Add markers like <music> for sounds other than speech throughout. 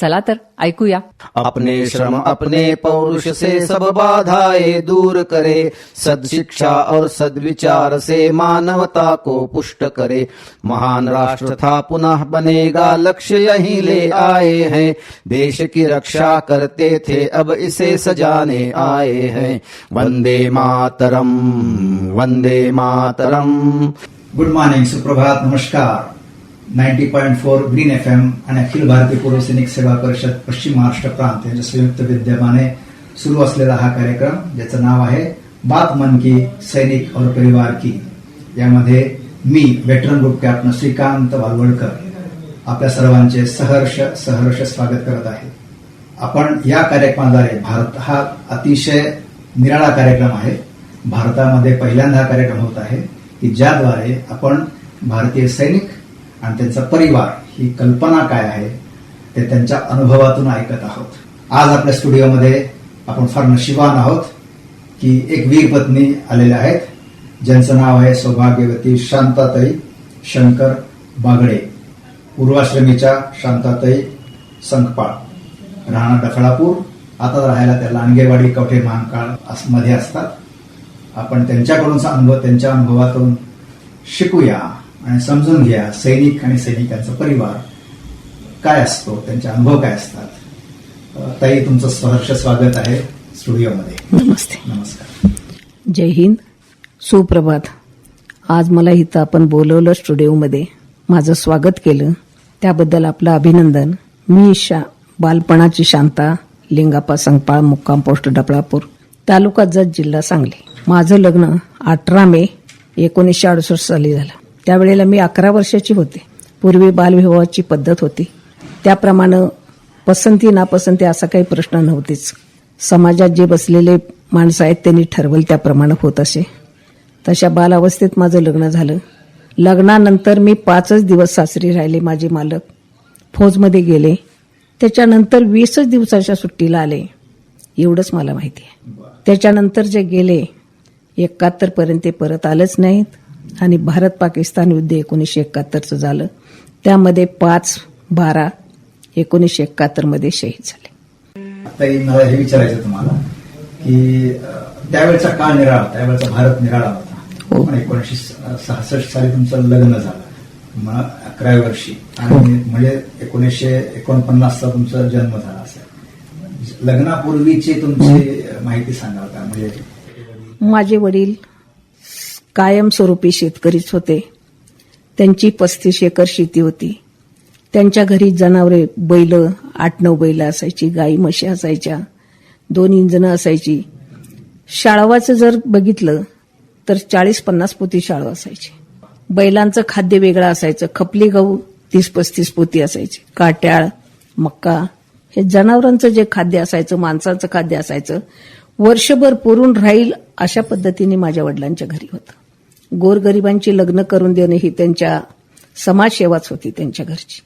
चला तर ऐकूया. अपने श्रम अपने पौरुष से सब बाधाएँ दूर करे। सदशिक्षा और सद्विचार से मानवता को पुष्ट करे। महान राष्ट्र था पुनः बनेगा लक्ष्य यही ले आए हैं। देश की रक्षा करते थे अब इसे सजाने आए हैं। वंदे मातरम वंदे मातरम। गुड मॉर्निंग सुप्रभात नमस्कार। Ninety point four green F M आणि अखिल भारतीय पूर्व सैनिक सेवा परिषद पश्चिम महाराष्ट्र प्रांत यांच्या संयुक्त विद्यमाने सुरू असलेला हा कार्यक्रम ज्याचं नाव आहे बात मन की सैनिक और परिवार की. यामध्ये मी veteran group captain Shrikant Walwadkar आपल्या सर्वांचे सहर्ष सहर्ष स्वागत करत आहे. आपण या कार्यक्रमाद्वारे भारत हा अतिशय निराळा कार्यक्रम आहे. भारतामध्ये पहिल्यांदा हा कार्यक्रम होत आहे की ज्याद्वारे आपण भारतीय सैनिक आणि त्यांचा परिवार ही कल्पना काय आहे ते त्यांच्या अनुभवातून ऐकत आहोत. आज आपल्या स्टुडिओमध्ये आपण फार नशिबान आहोत की एक वीर पत्नी आलेल्या आहेत ज्यांचं नाव आहे सौभाग्यवती शांताताई शंकर बागडे पूर्वाश्रमीच्या शांताताई संकपाळ राहणार डफळापूर आता राहायला त्या लांडगेवाडी कवठे महाकाळ अस- मध्ये असतात. आपण त्यांच्याकडूनचा अनुभव त्यांच्या अनुभवातून शिकूया. आणि समजून घ्या सैनिक आणि सैनिकांचा परिवार काय असतो त्यांचे अनुभव काय असतात. ताई तुमचं सहर्ष स्वागत आहे स्टुडिओमध्ये. नमस्ते. नमस्कार. जय हिंद. सुप्रभात. आज मला इथं आपण बोलवलं स्टुडिओमध्ये. माझं स्वागत केलं. त्याबद्दल आपलं अभिनंदन. मी शा बालपणाची शांता लिंगापा संगपाळ मुक्काम पोस्ट डपळापूर तालुका जत जिल्हा सांगली. माझं लग्न अठरा मे एकोणीसशे अडुसष्ट साली झालं. त्यावेळेला मी अकरा वर्षाची होते. पूर्वी बालविवाहाची पद्धत होती. त्याप्रमाणे पसंती नापसंती असा काही प्रश्न नव्हतेच. समाजात जे बसलेले माणसं आहेत त्यांनी ठरवलं त्याप्रमाणे होत असे. तशा बालावस्थेत माझं लग्न झालं. लग्नानंतर मी पाचच दिवस सासरी राहिले माझे मालक. फौजमध्ये गेले. त्याच्यानंतर वीसच दिवसाच्या सुट्टीला आले. एवढंच मला माहिती आहे. त्याच्यानंतर जे गेले एकाहत्तरपर्यंत ते परत आलंच नाहीत. आणि भारत पाकिस्तान युद्ध एकोणीसशे एकाहत्तरचं झालं. त्यामध्ये पाच बारा एकोणीसशे एकाहत्तरमध्ये शहीद झाले. मला हे विचारायचं तुम्हाला की त्यावेळचा काळ निराळा त्यावेळचा भारत निराळा होता. हो. एकोणीसशे सहासष्ट साली तुमचं लग्न झालं. अकराव्या वर्षी. आणि म्हणजे एकोणीसशे एकोणपन्नासचा तुमचा जन्म झाला असेल. लग्नापूर्वीची तुमची माहिती सांगा का? म्हणजे माझे वडील कायमस्वरूपी शेतकरीच होते. त्यांची पस्तीस एकर शेती होती. त्यांच्या घरी जनावरे बैल आठ नऊ बैल असायची गाई म्हशी असायच्या दोन इंजनं असायची. शाळवाचं जर बघितलं तर चाळीस पन्नास पोती शाळव असायची. बैलांचं खाद्य वेगळं असायचं खपली गहू तीस पस्तीस पोती असायची काट्याळ मक्का हे जनावरांचं जे खाद्य असायचं माणसाचं खाद्य असायचं वर्षभर पुरून राहील अशा पद्धतीने माझ्या वडिलांच्या घरी होतं. गोरगरिबांची लग्न करून देणे ही त्यांच्या समाजसेवाच होती त्यांच्या घरची.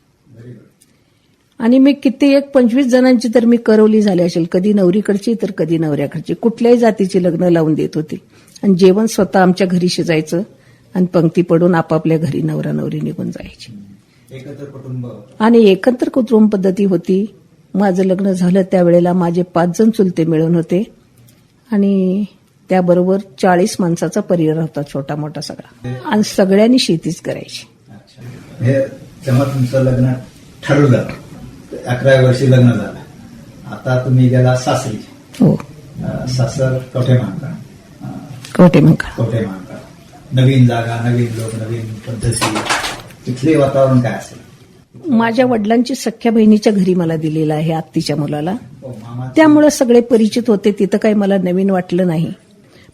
आणि मी किती एक पंचवीस जणांची तर मी करवली झाली असेल. कधी नवरीकडची तर कधी नवऱ्याकडची. कुठल्याही जातीची लग्न लावून देत होते. आणि जेवण स्वतः आमच्या घरी शिजायचं आणि पंक्ती पडून आपापल्या घरी नवरा नवरी निघून जायची. आणि एकत्र कुटुंब पद्धती होती. माझं लग्न झालं त्यावेळेला माझे पाच जण चुलते मिळून होते. आणि त्याबरोबर चाळीस माणसाचा परिवार होता छोटा मोठा सगळा. आणि सगळ्यांनी शेतीच करायची. हे जेव्हा तुमचं लग्न ठरवलं अकराव्या वर्षी लग्न झालं. आता तुम्ही गेला सासरी. हो. सासर कवठे मानका कवटे मंका कवठे मानका नवीन जागा नवीन लोक नवीन पद्धती. तिथले वातावरण काय असेल? माझ्या वडिलांची सख्या बहिणीच्या घरी मला दिलेलं आहे आत्तीच्या मुलाला. हो, त्यामुळे सगळे परिचित होते तिथं काही मला नवीन वाटलं नाही.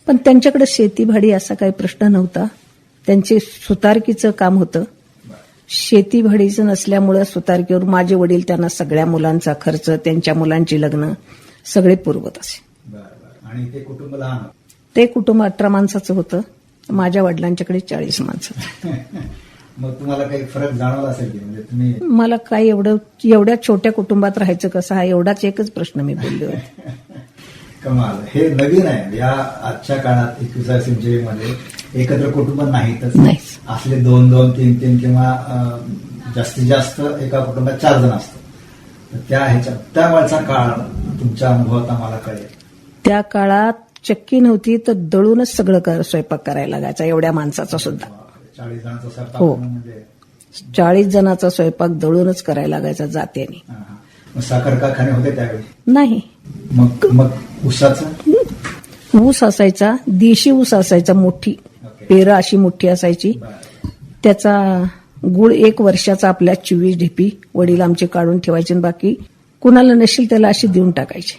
पण त्यांच्याकडे शेतीभाडी असा काही प्रश्न नव्हता. त्यांचे सुतारकीचं काम होतं. शेतीभाडीचं नसल्यामुळं सुतारकीवर माझे वडील त्यांना सगळ्या मुलांचा खर्च त्यांच्या मुलांची लग्न सगळे पुरवत असे. आणि ते कुटुंब लहान. ते कुटुंब अठरा माणसाचं होतं. माझ्या वडिलांच्याकडे चाळीस माणसाचं <laughs> मग तुम्हाला काही फरक जाणवला असेल की म्हणजे तुम्ही मला काय एवढं एवढ्या छोट्या कुटुंबात राहायचं कसं? हा एवढाच एकच प्रश्न मी बोलले होते. <laughs> कमाल. हे नवीन आहे. या आजच्या काळात एकविसाव्या सेंचुरीमध्ये एकत्र कुटुंब नाहीतच. असले दोन दोन तीन तीन किंवा जास्तीत जास्त एका कुटुंबात चार जण असतात. तर त्या ह्याच्या त्या वेळचा काळ तुमच्या अनुभवात आम्हाला कळेल. त्या काळात चक्की नव्हती तर दळूनच सगळं कर- स्वयंपाक करायला लागायचा एवढ्या माणसाचा सुद्धा. चाळीस जणांचा हो. म्हणजे चाळीस जणांचा स्वयंपाक दळूनच करायला लागायचा जात्याने. मग साखर कारखाने होते त्यावेळी? नाही. मग मग उसाचं ऊस असायचा देशी ऊस असायचा मोठी. पेरं अशी मोठी असायची. त्याचा गुळ एक वर्षाचा आपल्या चोवीस ढिपी वडील आमचे काढून ठेवायचे बाकी कुणाला नसेल त्याला अशी देऊन टाकायचे.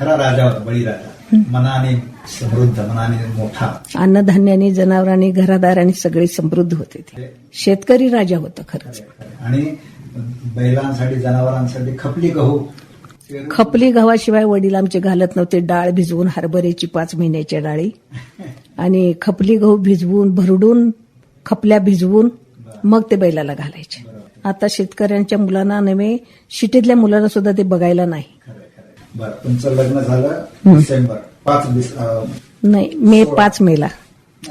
खरा राजा होता बळीराजा. मनाने समृद्ध मनाने मोठा. अन्नधान्याने जनावरांनी घरादारांनी सगळे समृद्ध होते ते. शेतकरी राजा होता खरंच. आणि बैलांसाठी जनावरांसाठी खपली गहू. खपली गव्हाशिवाय वडील आमचे घालत नव्हते. डाळ भिजवून हरभऱ्याची पाच महिन्याच्या डाळी. आणि खपली गहू भिजवून भरडून खपल्या भिजवून मग ते बैलाला घालायचे. आता शेतकऱ्यांच्या मुलांना नव्हे शिटीतल्या मुलांना सुद्धा ते बघायला नाही. बरं तुमचं लग्न झालं डिसेंबर पाच दिस नाही मे पाच मेला.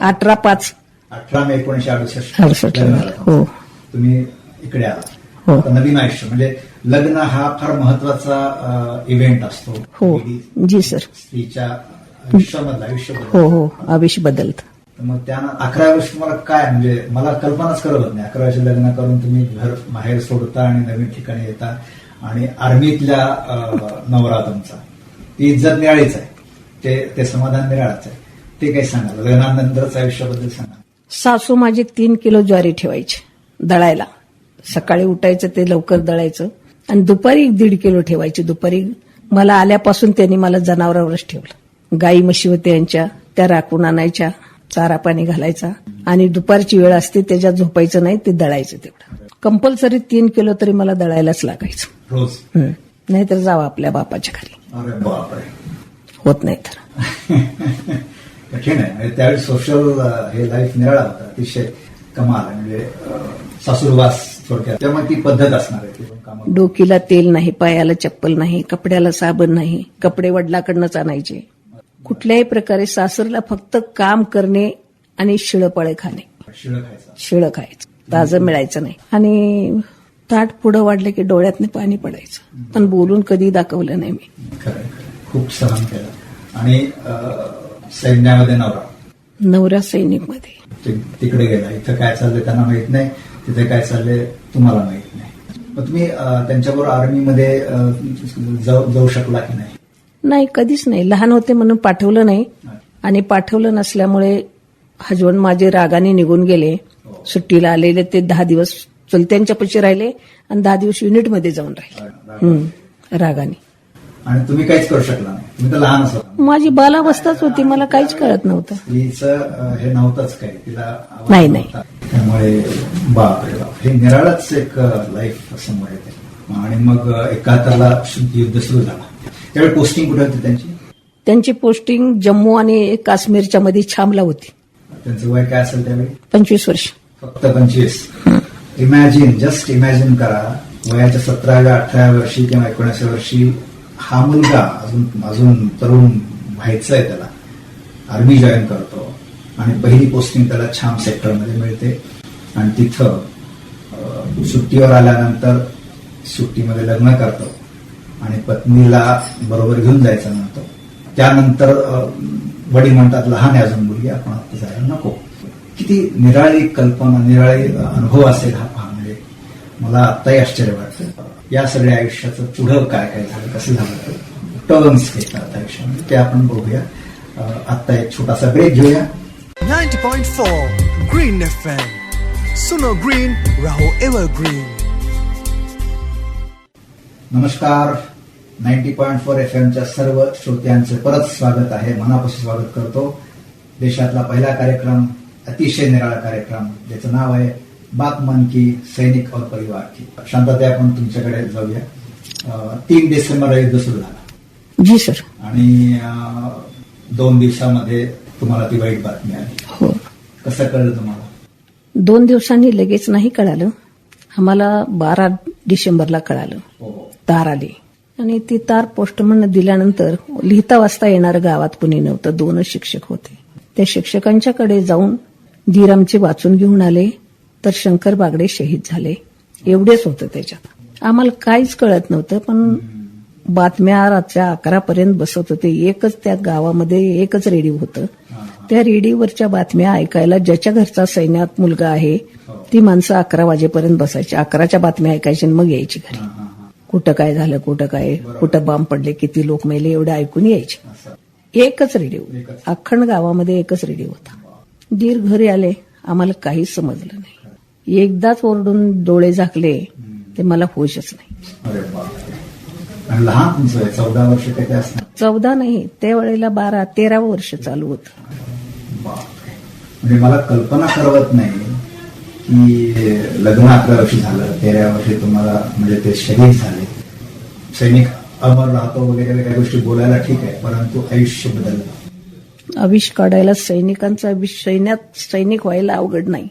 अठरा पाच. अठरा मे एकोणीशे अडुसष्ट. अडुसष्ट. लग्न झालं. हो. तुम्ही इकडे आला. हो. आता नवीन आयुष्य म्हणजे लग्न हा फार महत्त्वाचा इव्हेंट असतो. हो. जी सर स्त्रीच्या आयुष्यामधला आयुष्य हो हो. आविष बदलत. मग त्या अकरा वर्ष तुम्हाला काय म्हणजे मला कल्पनाच करत नाही. अकरा वर्ष लग्न करून तुम्ही घर बाहेर सोडता आणि नवीन ठिकाणी येता. आणि आर्मीतल्या नवरा तुमचा. ती इज्जत निराळीच आहे. ते ते समाधान निराळच आहे. ते काही सांगा. लग्नानंतरच आयुष्याबद्दल सांगा. सासू माझी तीन किलो ज्वारी ठेवायची दळायला. सकाळी उठायचं ते लवकर दळायचं. आणि दुपारी एक दीड किलो ठेवायची. दुपारी मला आल्यापासून त्यांनी मला जनावरावरच ठेवलं. गाई म्हशी होते यांच्या त्या राखून आणायच्या चारा पाणी घालायचा. आणि दुपारची वेळ असते त्याच्यात झोपायचं नाही ते दळायचं तेवढं. कंपल्सरी तीन किलो तरी मला दळायलाच लागायचं. रोज? हं. नाहीतर जावं आपल्या बापाच्या घरी. अरे बापरे. होत नाही तर. <laughs> कठीण आहे. म्हणजे त्यावेळी सोशल हे लाईफ निराळा होता. अतिशय कमाल आहे. म्हणजे अं, सासूरवास थोडक्यात. त्यामुळे ती पद्धत असणार आहे डोकीला तेल नाही पायाला चप्पल नाही कपड्याला साबण नाही कपडे वडिलाकडनंच आणायचे कुठल्याही प्रकारे सासरला फक्त काम करणे आणि शिळपाळे खाणे. शिळ खायचा. ताजं मिळायचं नाही. आणि ताट पुढं वाढले की डोळ्यातनं पाणी पडायचं. पण बोलून कधी दाखवलं नाही मी. खूप सहन केलं. आणि सैन्यामध्ये नवरा. नवरा सैनिकमध्ये तिकडे गेला. इथं काय चाललंय त्यांना माहीत नाही. तिथे काय चाललंय तुम्हाला माहीत नाही. मग तुम्ही त्यांच्याबरोबर आर्मीमध्ये जाऊ शकला की नाही? नाही कधीच नाही. लहान होते म्हणून पाठवलं नाही. आणि पाठवलं नसल्यामुळे हजबंड माझे रागाने निघून गेले. सुट्टीला आलेले ते दहा दिवस चलत्यांच्या पशी राहिले आणि दहा दिवस युनिटमध्ये जाऊन राहिले. हं, रागाने. आणि तुम्ही काहीच करू शकला नाही. तुम्ही तर लहान असाल. माझी बालावस्थाच होती मला काहीच कळत नव्हतं. स्त्रीचं हे नव्हतंच काही. तिला आवाज नाही, नाही. नव्हता. त्यामुळे बाप रे बाप. हे निराळच एक लाईफ समोर येते. आणि मग एकाहत्तरला युद्ध सुरू झाला. त्यावेळी पोस्टिंग कुठे होती त्यांची? त्यांची पोस्टिंग जम्मू आणि काश्मीरच्या मध्ये छामला होती. त्यांचं वय काय असेल त्यावेळी? पंचवीस वर्ष. फक्त पंचवीस. इमॅजिन जस्ट इमॅजिन करा. वयाच्या सतराव्या अठराव्या वर्षी किंवा एकोणीसव्या वर्षी हा मुलगा अजून अजून तरुण व्हायचंय त्याला. आर्मी जॉईन करतो. आणि पहिली पोस्टिंग त्याला छान सेक्टरमध्ये मिळते. आणि तिथं सुट्टीवर आल्यानंतर सुट्टीमध्ये लग्न करतो. आणि पत्नीला बरोबर घेऊन जायचं म्हणतो. त्यानंतर वडील म्हणतात लहान आहे अजून मुलगी आपण आता जायला नको. किती निराळी कल्पना निराळी अनुभव असेल हा पहा म्हणजे मला आत्ताही आश्चर्य वाटतं या सगळ्या आयुष्याचं पुढं काय काय झालं कसं झालं टर्न्स घेतात आयुष्यामध्ये. ते आपण बघूया. अं, आत्ता एक छोटासा ब्रेक घेऊया. 90.4 Green FM. Suno Green, Raho Evergreen. नमस्कार. नाईन्टी पॉईंट फोर एफ एमच्या सर्व श्रोत्यांचे परत स्वागत आहे. मनापासून स्वागत करतो. देशातला पहिला कार्यक्रम अतिशय निराळा कार्यक्रम ज्याचं नाव आहे बात मन की सैनिक और परिवार की। शांतता आपण तुमच्याकडे जाऊया. तीन डिसेंबर युद्ध सुरू झालं. जी सर. आणि दोन दिवसामध्ये तुम्हाला ती वाईट बातमी आली. हो. कसं कळलं तुम्हाला? दोन दिवसांनी लगेच नाही कळालं. आम्हाला बारा डिसेंबरला कळालं. हो तार आली. आणि ती तार पोस्टमन दिल्यानंतर लिहिता वाचता येणारं गावात कुणी नव्हतं. दोनच शिक्षक होते. त्या शिक्षकांच्याकडे जाऊन धीर आमचे वाचून घेऊन आले. तर शंकर बागडे शहीद झाले. एवढेच होतं त्याच्यात. आम्हाला काहीच कळत नव्हतं पण बातम्या रातच्या अकरापर्यंत बसत होते. एकच त्या गावामध्ये एकच रेडिओ होतं. त्या रेडिओवरच्या बातम्या ऐकायला ज्याच्या घरचा सैन्यात मुलगा आहे ती माणसं अकरा वाजेपर्यंत बसायची. अकराच्या बातम्या ऐकायची आणि मग यायची घरी. कुठं काय झालं कुठं काय कुठं बॉम्ब पडले किती लोक मेले एवढं ऐकून यायचे. एकच रेडिओ. अखंड गावामध्ये एकच रेडिओ होता. दीर घरी आले. आम्हाला काहीच समजलं नाही. एकदाच ओरडून डोळे झाकले ते मला होशच नाही. लहान चौदा वर्ष चौदा नाही त्यावेळेला बारा तेरावं वर्ष चालू होतं. म्हणजे मला कल्पना करवत नाही की लग्न अकरा वर्षी झालं तेरा वर्षी तुम्हाला म्हणजे ते शहीद झाले. सैनिक अमर राहतो वगैरे वगैरे गोष्टी बोलायला ठीक आहे परंतु आयुष्य बदललं. आविष काढायला सैनिकांचा आविष सैन्यात सैनिक व्हायला अवघड नाही.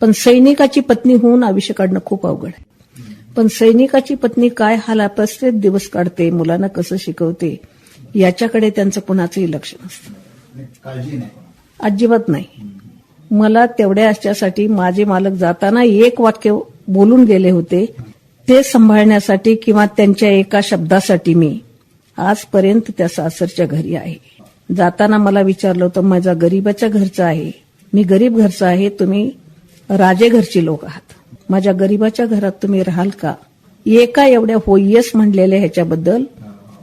पण सैनिकाची पत्नी होऊन आयुष्य काढणं खूप अवघड आहे. पण सैनिकाची पत्नी काय हालापस्तेत दिवस काढते मुलांना कसं शिकवते याच्याकडे त्यांचं कुणाचंही लक्ष नसतं. अजिबात नाही. मला तेवढ्या याच्यासाठी माझे मालक जाताना एक वाक्य बोलून गेले होते ते सांभाळण्यासाठी किंवा त्यांच्या एका शब्दासाठी मी आजपर्यंत त्या सासरच्या घरी आहे. जाताना मला विचारलं होतं माझा गरीबाच्या घरचा आहे. मी गरीब घरचा आहे तुम्ही राजे घरची लोक आहात. माझ्या गरीबाच्या घरात तुम्ही राहाल का? एका एवढ्या होयस म्हणलेल्या ह्याच्याबद्दल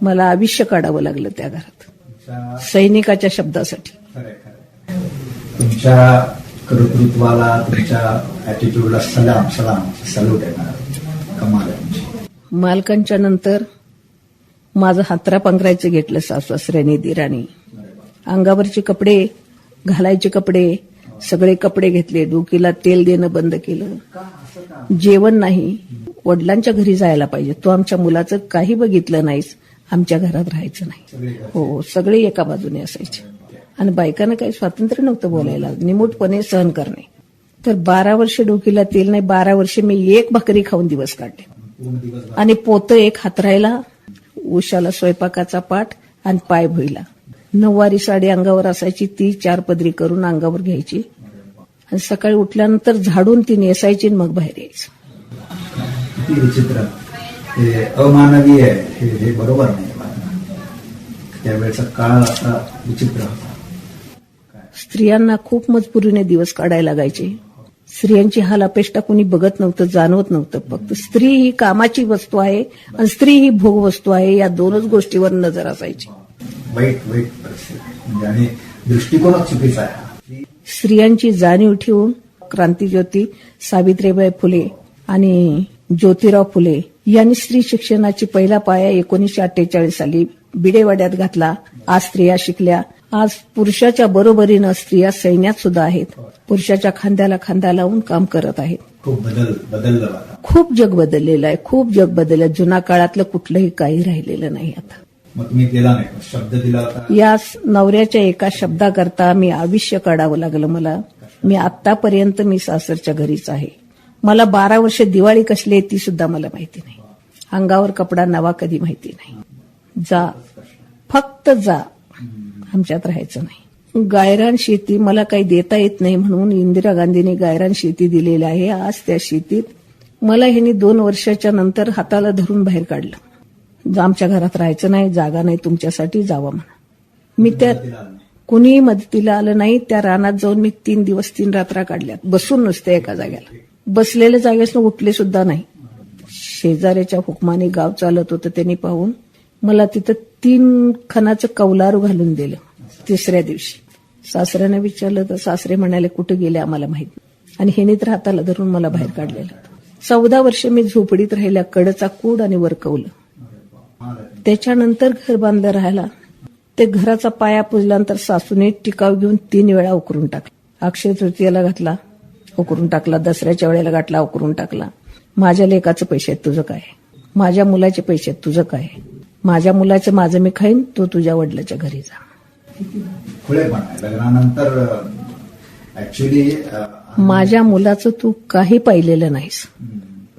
मला आयुष्य काढावं लागलं त्या घरात. सैनिकाच्या शब्दासाठी. तुमच्या कर्तृत्वाला तुमच्या ऍटिट्यूडला सलाम सलाम कमाल मालकांच्या नंतर माझं हातरा पांघरायचं घेतलं सासऱ्याने दिराणी अंगावरचे कपडे घालायचे कपडे सगळे कपडे घेतले डोकीला तेल देणं बंद केलं. जेवण नाही. वडिलांच्या घरी जायला पाहिजे. तो आमच्या मुलाचं काही बघितलं नाहीस आमच्या घरात राहायचं नाही. हो सगळे एका बाजूने असायचे. आणि बायकांना काही स्वातंत्र्य नव्हतं बोलायला. निमूटपणे सहन करणे. तर बारा वर्ष डोकीला तेल नाही बारा वर्ष मी एक भाकरी खाऊन दिवस काढले. आणि पोत एक हातरायला उशाला स्वयंपाकाचा पाठ आणि पाय भुईला. नऊवारी साडी अंगावर असायची ती चार पदरी करून अंगावर घ्यायची. आणि सकाळी उठल्यानंतर झाडून ती नेसायची आणि मग बाहेर यायचं. विचित्र. हे अमानवीय हे बरोबर नाही. त्यावेळेचा काळ असा विचित्र होता. स्त्रियांना खूप मजबुरीने दिवस काढायला लागायचे. स्त्रियांची हाल अपेष्टा कोणी बघत नव्हतं जाणवत नव्हतं. फक्त स्त्री ही कामाची वस्तू आहे आणि स्त्री ही भोग वस्तू आहे या दोनच गोष्टीवर नजर असायची. वाईट वाईट. म्हणजे आणि दृष्टिकोनच चुकीचा आहे. स्त्रियांची जाणीव ठेवून क्रांतीज्योती सावित्रीबाई फुले आणि ज्योतिराव फुले यांनी स्त्री शिक्षणाची पहिला पाया एकोणीसशे अठ्ठेचाळीस साली बिडेवाड्यात घातला. आज स्त्रिया शिकल्या. आज पुरुषाच्या बरोबरीनं स्त्रिया सैन्यात सुद्धा आहेत. पुरुषाच्या खांद्याला खांदा लावून काम करत आहेत. खूप बदल बदललं खूप जग बदललेलं आहे. खूप जग बदललं. जुना काळातलं कुठलंही काही राहिलेलं नाही आता. मग तुम्ही दिला नाही. शब्द दिला होता. या नवऱ्याच्या एका शब्दाकरता मी आयुष्य काढावं लागलं मला. मी आतापर्यंत मी सासरच्या घरीच आहे. मला बारा वर्ष दिवाळी कसली आहे ती सुद्धा मला माहिती नाही. अंगावर कपडा नवा कधी माहिती नाही. जा. फक्त जा. आमच्यात राहायचं नाही. गायरान शेती मला काही देता येत नाही म्हणून इंदिरा गांधींनी गायरान शेती दिलेली आहे. आज त्या शेतीत मला ह्यांनी दोन वर्षाच्या नंतर हाताला धरून बाहेर काढलं. आमच्या घरात राहायचं नाही जागा नाही तुमच्यासाठी जावा म्हणा. मी त्या कुणीही मदतीला आलं नाही त्या रानात जाऊन मी तीन दिवस तीन रात्रा काढल्यात. बसून नुसते एका जाग्याला. बसलेल्या जागेस उठले सुद्धा नाही. शेजाऱ्याच्या हुकमाने गाव चालत होतं त्यांनी पाहून. मला तिथं तीन खणाचं कौलारू घालून दिलं तिसऱ्या दिवशी. सासऱ्याने विचारलं तर सासरे म्हणाले कुठे गेले आम्हाला माहीत आणि हेनीत तर हाताला धरून मला बाहेर काढलेलं चौदा वर्ष मी झोपडीत राहिल्या कडचा कूड आणि वरकवलं त्याच्यानंतर घर बांधलं राहायला. ते घराचा पाया पुजल्यानंतर सासूने टिकाव घेऊन तीन वेळा उकरून टाकला. अक्षय तृतीयाला घातला उकरून टाकला. दसऱ्याच्या वेळेला घातला उकरून टाकला. माझ्या लेकाचे पैसे आहेत तुझं काय? माझ्या मुलाचे पैसे आहेत तुझं काय? माझ्या मुलाचं माझं मी खाईन तू तुझ्या वडिलाच्या घरी जा. माझ्या मुलाचं तू काही पाहिलेलं नाहीस.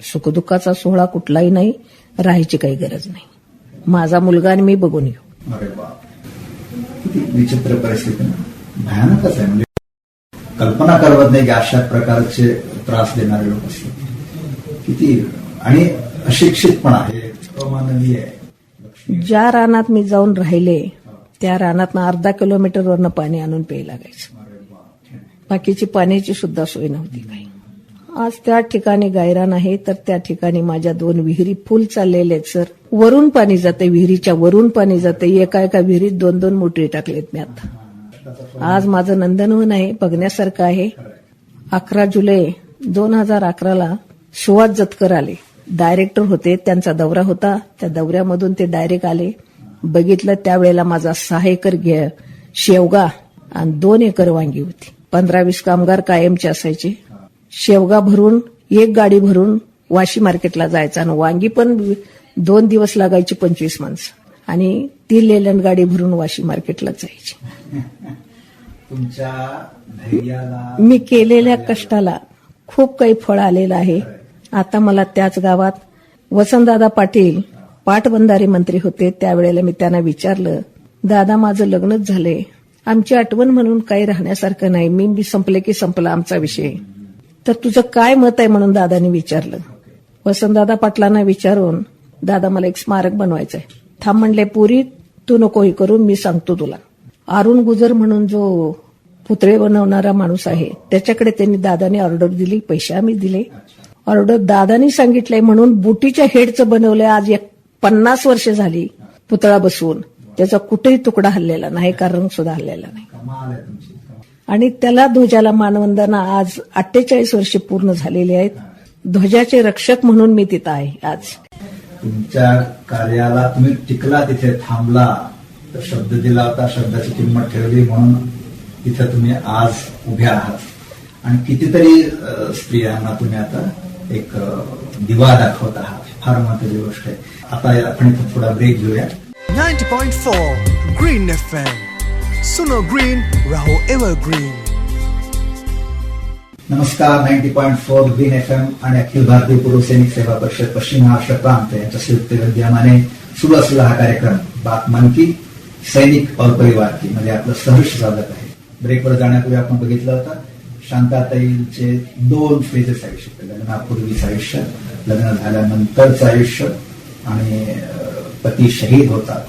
सुखदुःखाचा सोहळा कुठलाही नाही. राहायची काही गरज नाही. माझा मुलगा आणि मी बघून येऊ. विचित्र परिस्थिती भयानकच आहे. म्हणजे कल्पना करवत नाही की अशा प्रकारचे त्रास देणारे लोक असतात किती आणि अशिक्षित पण आहे. अमानवीय आहे ज्या रानात मी जाऊन राहिले त्या रानात अर्धा किलोमीटरवरनं पाणी आणून प्यायला लागायचं. बाकीची पाण्याची सुद्धा सोय नव्हती काही. आज त्या ठिकाणी गायरान आहे तर त्या ठिकाणी माझ्या दोन विहिरी फुल चाललेले आहेत सर. वरून पाणी जाते विहिरीच्या वरून पाणी जाते. एका एका विहिरीत दोन दोन मोटरी टाकलेत मी आता. आज माझं नंदनवन आहे बघण्यासारखं आहे. अकरा जुलै दोन हजार अकराला सुवास जतकर आले. डायरेक्टर होते त्यांचा दौरा होता. त्या दौऱ्यामधून ते डायरेक्ट आले. बघितलं त्यावेळेला माझा सहा एकर घे- शेवगा आणि दोन एकर वांगी होती. पंधरा वीस कामगार कायमचे असायचे. शेवगा भरून एक गाडी भरून वाशी मार्केटला जायचं. आणि वांगी पण दोन दिवस लागायची पंचवीस माणसं. आणि ती लेलन गाडी भरून वाशी मार्केटला जायची. तुमच्या मी केलेल्या कष्टाला खूप काही फळ आलेलं आहे. आता मला त्याच गावात वसंतदादा पाटील पाटबंधारे मंत्री होते. त्यावेळेला मी त्यांना विचारलं दादा माझं लग्नच झालंय. आमची आठवण म्हणून काही राहण्यासारखं नाही. मी संपले की संपला आमचा विषय. तर तुझं काय मत आहे म्हणून दादानी विचारलं. वसंतदादा पाटलांना विचारून दादा मला एक स्मारक बनवायचंय. थांब म्हणले पुरी तू नको ही करून मी सांगतो तुला. अरुण गुजर म्हणून जो पुतळे बनवणारा माणूस आहे त्याच्याकडे त्यांनी दादाने ऑर्डर दिली पैसे आम्ही दिले. ऑर्डर दादानी सांगितलंय म्हणून बुटीच्या हेडचं बनवलंय आज एक पन्नास वर्ष झाली पुतळा बसवून. त्याचा कुठेही तुकडा हल्लेला नाही कारण सुद्धा हल्लेला नाही. आणि त्याला ध्वजाला मानवंदना आज अठ्ठेचाळीस वर्षे पूर्ण झालेली आहेत. ध्वजाचे रक्षक म्हणून मी तिथं आहे आज. तुमच्या कार्याला तुम्ही टिकला तिथे थांबला तर शब्द दिला होता शब्दाची किंमत ठेवली म्हणून तिथे तुम्ही आज उभ्या आहात. आणि कितीतरी स्त्रियांना तुम्ही आता एक दिवा दाखवत आहात. फार महत्वाची गोष्ट आहे. आता आपण इथं थोडा ब्रेक घेऊया. 90.4 Green FM. सुनो ग्रीन Raho Evergreen. नमस्कार ninety point four green F M आणि अखिल भारतीय पूर्व सैनिक सेवा परिषद पश्चिम महाराष्ट्र प्रांत यांच्या संयुक्त विद्यमाने सुरू असलेला हा कार्यक्रम बात मन की सैनिक और परिवार की म्हणजे आपलं सहर्ष स्वागत आहे. ब्रेकवर जाण्यापूर्वी आपण बघितलं होतं शांताताईंचे दोन फेजेस आयुष्य लग्नापूर्वीचं आयुष्य लग्न झाल्यानंतरच आयुष्य आणि पती शहीद होतात.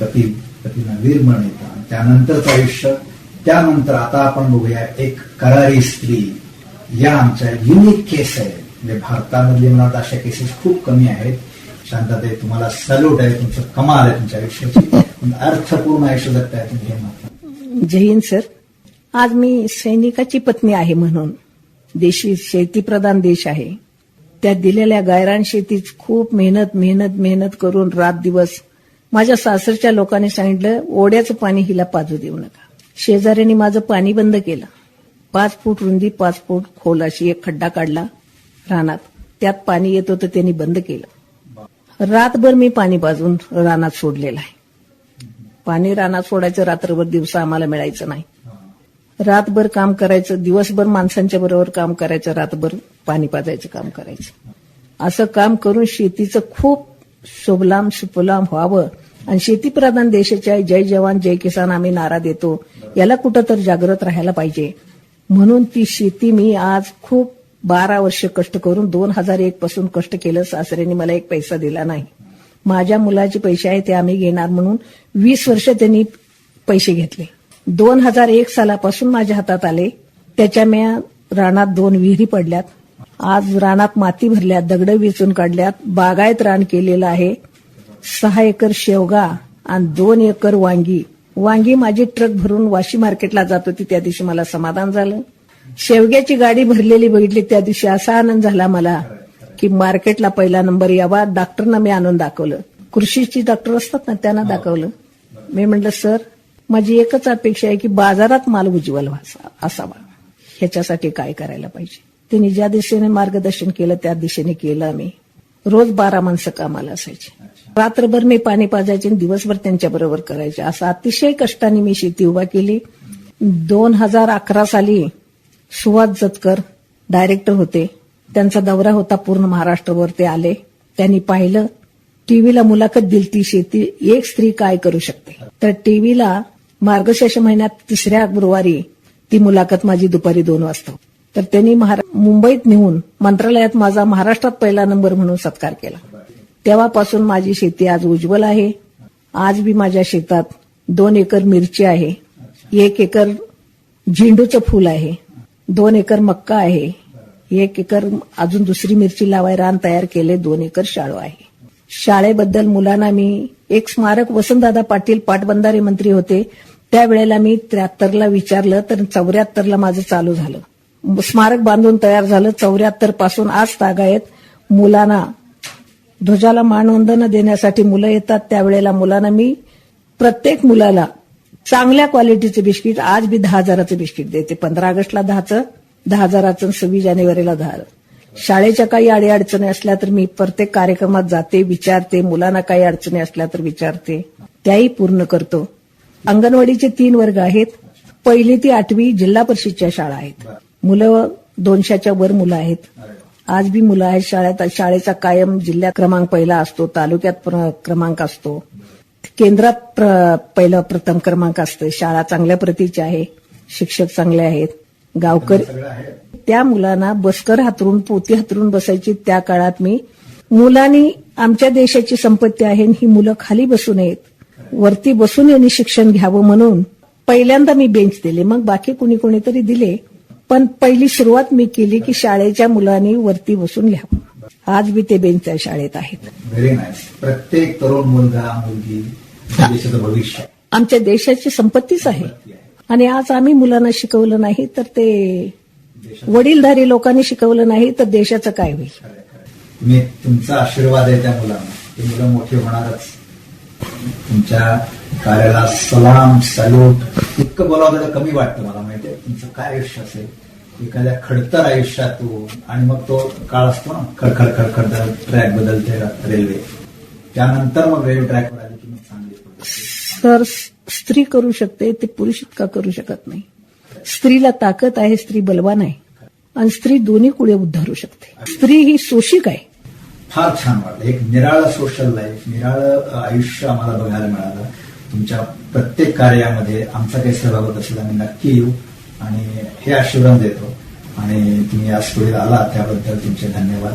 पती पतीला वीरमरण येतात त्यानंतरचं आयुष्य त्यानंतर आता आपण बघूया एक करारी स्त्री. या आमच्या युनिक केस आहे. म्हणजे भारतामधले मला अशा केसेस खूप कमी आहेत. शांतताई तुम्हाला सल्यूट आहे. तुमचं कमाल आहे तुमच्या आयुष्याची. अर्थपूर्ण आयुष्य जगताय तुम्ही हे जय हिंद सर. आज मी सैनिकाची पत्नी आहे म्हणून. देशी शेतीप्रधान देश आहे. त्या दिलेल्या गायरान शेतीत खूप मेहनत मेहनत मेहनत करून रात दिवस माझ्या सासरच्या लोकांनी सांगितलं ओढ्याचं पाणी हिला पाजू देऊ नका. शेजाऱ्यांनी माझं पाणी बंद केलं. पाच फूट रुंदी पाच फूट खोल अशी एक खड्डा काढला रानात. त्यात पाणी येत होतं त्यांनी बंद केलं. रातभर मी पाणी पाजून रानात सोडलेलं आहे. पाणी रानात सोडायचं रात्रभर दिवसा आम्हाला मिळायचं नाही. रातभर काम करायचं दिवसभर माणसांच्या बरोबर काम करायचं रातभर पाणी पाजायचं काम करायचं. असं काम करून शेतीचं खूप शोभलाम सुफलाम व्हावं. आणि शेतीप्रधान देशाच्या जय जवान जय किसान आम्ही नारा देतो. याला कुठं तर जागृत राहायला पाहिजे. म्हणून ती शेती मी आज खूप बारा वर्ष कष्ट करून दोन हजार एक पासून कष्ट केलं. सासऱ्यांनी मला एक पैसा दिला नाही. माझ्या मुलाचे पैसे आहे ते आम्ही घेणार म्हणून वीस वर्ष त्यांनी पैसे घेतले. दोन हजार एक सालापासून माझ्या हातात आले. त्याच्या म्या रानात दोन विहिरी पडल्यात. आज रानात माती भरल्यात दगड वेचून काढल्यात बागायत रान केलेलं आहे. सहा एकर शेवगा आणि दोन एकर वांगी. वांगी माझी ट्रक भरून वाशी मार्केटला जात होती त्या दिवशी मला समाधान झालं. शेवग्याची गाडी भरलेली बघितली त्या दिवशी असा आनंद झाला मला की मार्केटला पहिला नंबर यावा डॉक्टरना मी आणून दाखवलं. कृषीची डॉक्टर असतात ना त्यांना दाखवलं. मी म्हटलं सर माझी एकच अपेक्षा आहे की बाजारात माल उज्ज्वल असावा. ह्याच्यासाठी काय करायला पाहिजे? त्यांनी ज्या दिशेने मार्गदर्शन केलं त्या दिशेने केलं आम्ही. रोज बारा माणसं कामाला असायची. रात्रभर मी पाणी पाजायचे आणि दिवसभर त्यांच्या बरोबर करायचे. असं अतिशय कष्टाने मी शेती उभा केली. दोन हजार अकरा साली सुहास जतकर डायरेक्टर होते. त्यांचा दौरा होता पूर्ण महाराष्ट्रभर ते आले. त्यांनी पाहिलं टीव्हीला मुलाखत दिली ती शेती एक स्त्री काय करू शकते? तर टीव्हीला मार्गशीर्ष महिन्यात तिसऱ्या गुरुवारी ती मुलाखत माझी दुपारी दोन वाजता तर त्यांनी मुंबईत नेऊन मंत्रालयात माझा महाराष्ट्रात पहिला नंबर म्हणून सत्कार केला. तेव्हापासून माझी शेती आज उज्ज्वल आहे. आज बी माझ्या शेतात दोन एकर मिरची आहे. एक एकर झेंडूचं फूल आहे. दोन एकर मक्का आहे. एक एकर अजून दुसरी मिरची लावाय रान तयार केले दोन एकर शाळू आहे. शाळेबद्दल मुलांना मी एक स्मारक वसंतदादा पाटील पाटबंधारे मंत्री होते. त्यावेळेला मी त्र्याहत्तरला विचारलं तर चौऱ्याहत्तरला माझं चालू झालं. स्मारक बांधून तयार झालं. चौऱ्याहत्तरपासून आज तागायत मुलांना ध्वजाला मानवंदनं देण्यासाठी मुलं येतात. त्यावेळेला मुलांना मी प्रत्येक मुलाला चांगल्या क्वालिटीचे बिस्किट आज बी दहा हजाराचं बिस्किट देते. पंधरा ऑगस्टला दहाचं दहा हजाराचं सव्वीस जानेवारीला दहा शाळेच्या काही अडीअडचणी असल्या तर मी प्रत्येक कार्यक्रमात जाते विचारते. मुलांना काही अडचणी असल्या तर विचारते. त्याही पूर्ण करतो. अंगणवाडीचे तीन वर्ग आहेत. पहिली ती आठवी जिल्हा परिषदच्या शाळा आहेत. मुलं दोनशेच्या वर मुलं आहेत. आज बी मुलं आहेत शाळेत. शाळेचा कायम जिल्ह्यात क्रमांक पहिला असतो तालुक्यात प्र- क्रमांक असतो. केंद्रात प्र- पहिला प्रथम क्रमांक असतो शाळा चांगल्या प्रतीची आहे शिक्षक चांगले आहेत गावकरी त्या मुलांना बसकर हातरून पोती हातरून बसायची त्या काळात मी मुलांनी आमच्या देशाची संपत्ती आहे आणि ही मुलं खाली बसू नयेत. वरती बसून यांनी शिक्षण घ्यावं म्हणून पहिल्यांदा मी बेंच दिले. मग बाकी कुणी कोणीतरी दिले. पण पहिली सुरुवात मी केली की शाळेच्या मुलांनी वरती बसून घ्यावं आज बी ते बेंच शाळेत आहेत. प्रत्येक तरुण मुलगा मुलगी देशाचं भविष्य. आमच्या देशाची संपत्तीच आहे. आणि आज आम्ही मुलांना शिकवलं नाही तर ते वडीलधारी लोकांनी शिकवलं नाही तर देशाचं काय होईल? तुम्ही तुमचा आशीर्वाद आहे त्या मुलांना. ती मुलं मोठी होणारच. तुमच्या कार्याला सलाम सॅल्यूट. इतकं बोलावं कमी वाटतं मला. तुमचं काय आयुष्य असेल? एखाद्या खडतर आयुष्यातून आणि मग तो काळ असतो ना खडखड खडखड ट्रॅक बदलते रेल्वे त्यानंतर मग रेल्वे ट्रॅकवर आली की मग चांगली. तर स्त्री करू शकते ते पुरुष इतका करू शकत नाही. स्त्रीला ताकद आहे स्त्री बलवान आहे. आणि स्त्री दोन्ही कुळे उद्धारू शकते. स्त्री ही शोषिक आहे. फार छान वाटलं. एक निराळं सोशल लाईफ निराळं आयुष्य आम्हाला बघायला मिळालं. तुमच्या प्रत्येक कार्यामध्ये आमचा काही सहभाग होत असेल आम्ही नक्की येऊ. आणि हे आशीर्वाद देतो. आणि तुम्ही आज पुढे आला त्याबद्दल तुमचे धन्यवाद.